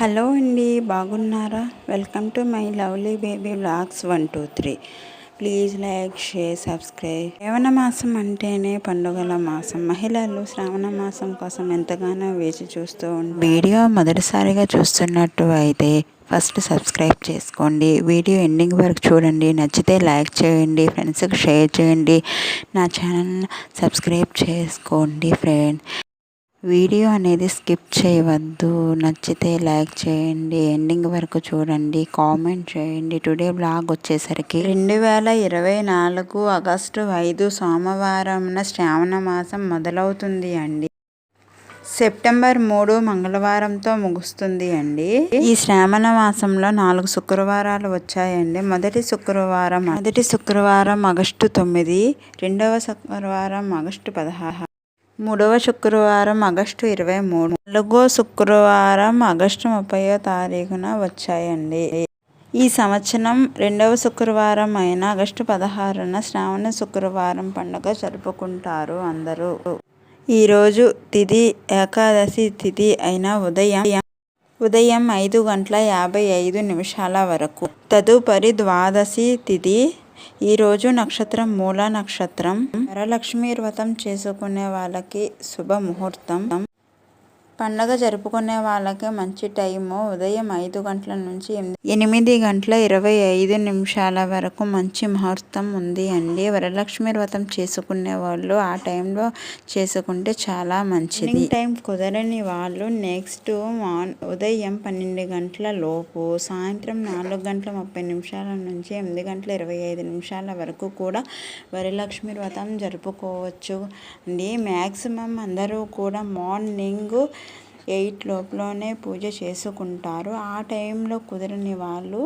Hello అండి బాగున్నారా? Welcome to my lovely baby vlogs one two three. Please like share subscribe. శ్రావణ మాసం అంటేనే పండుగల మాసం. మహిళలు శ్రావణ మాసం కోసం ఎంతగానో వేచి చూస్తూ ఉంటారు వీడియో మొదటిసారిగా చూస్తున్నట్టు అయితే ఫస్ట్ సబ్స్క్రైబ్ చేసుకోండి. వీడియో ఎండింగ్ వరకు చూడండి. నచ్చితే లైక్ చేయండి ఫ్రెండ్స్కి షేర్ చేయండి. నా ఛానల్ సబ్స్క్రైబ్ చేసుకోండి ఫ్రెండ్. వీడియో అనేది స్కిప్ చేయవద్దు. నచ్చితే లైక్ చేయండి. ఎండింగ్ వరకు చూడండి. కామెంట్ చేయండి. టుడే బ్లాగ్ వచ్చేసరికి రెండు వేల ఇరవై నాలుగు ఆగస్టు ఐదు సోమవారం శ్రావణ మాసం మొదలవుతుంది అండి. సెప్టెంబర్ మూడు మంగళవారంతో ముగుస్తుంది అండి. ఈ శ్రావణ మాసంలో నాలుగు శుక్రవారాలు వచ్చాయండి. మొదటి శుక్రవారం మొదటి శుక్రవారం ఆగస్టు తొమ్మిది రెండవ శుక్రవారం ఆగస్టు పదహారు. మూడవ శుక్రవారం ఆగస్టు ఇరవై మూడు. నాలుగో శుక్రవారం ఆగస్టు ముప్పయో తారీఖున వచ్చాయండి. ఈ సంవత్సరం రెండవ శుక్రవారం అయిన ఆగస్టు పదహారున శ్రావణ శుక్రవారం పండుగ జరుపుకుంటారు అందరూ. ఈరోజు తిథి ఏకాదశి తిథి అయిన ఉదయం ఉదయం ఐదు గంటల యాభై ఐదు నిమిషాల వరకు. తదుపరి ద్వాదశి తిథి ఈరోజు నక్షత్రం మూల నక్షత్రం. వరలక్ష్మి వ్రతం చేసుకునే వాళ్ళకి శుభ ముహూర్తం పండగ జరుపుకునే వాళ్ళకి మంచి టైము ఉదయం ఐదు గంటల నుంచి ఎనిమిది గంటల ఇరవై ఐదు నిమిషాల వరకు మంచి ముహూర్తం ఉంది అండి. వరలక్ష్మి వ్రతం చేసుకునే వాళ్ళు ఆ టైంలో చేసుకుంటే చాలా మంచిది. టైం కుదరని వాళ్ళు నెక్స్ట్ ఉదయం పన్నెండు గంటల లోపు సాయంత్రం నాలుగు గంటల ముప్పై నిమిషాల నుంచి ఎనిమిది గంటల ఇరవై ఐదు నిమిషాల వరకు కూడా వరలక్ష్మి వ్రతం జరుపుకోవచ్చు అండి. మ్యాక్సిమం అందరూ కూడా మార్నింగ్ ఎయిట్ లోపలనే పూజ చేసుకుంటారు. ఆ టైంలో కుదరని వాళ్ళు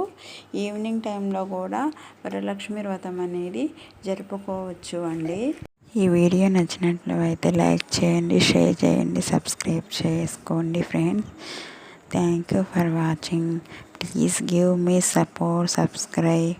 ఈవినింగ్ టైంలో కూడా వరలక్ష్మి వ్రతం అనేది జరుపుకోవచ్చు అండి. ఈ వీడియో నచ్చినట్లు అయితే లైక్ చేయండి షేర్ చేయండి సబ్స్క్రైబ్ చేసుకోండి friends. Thank you for watching. Please give me support subscribe.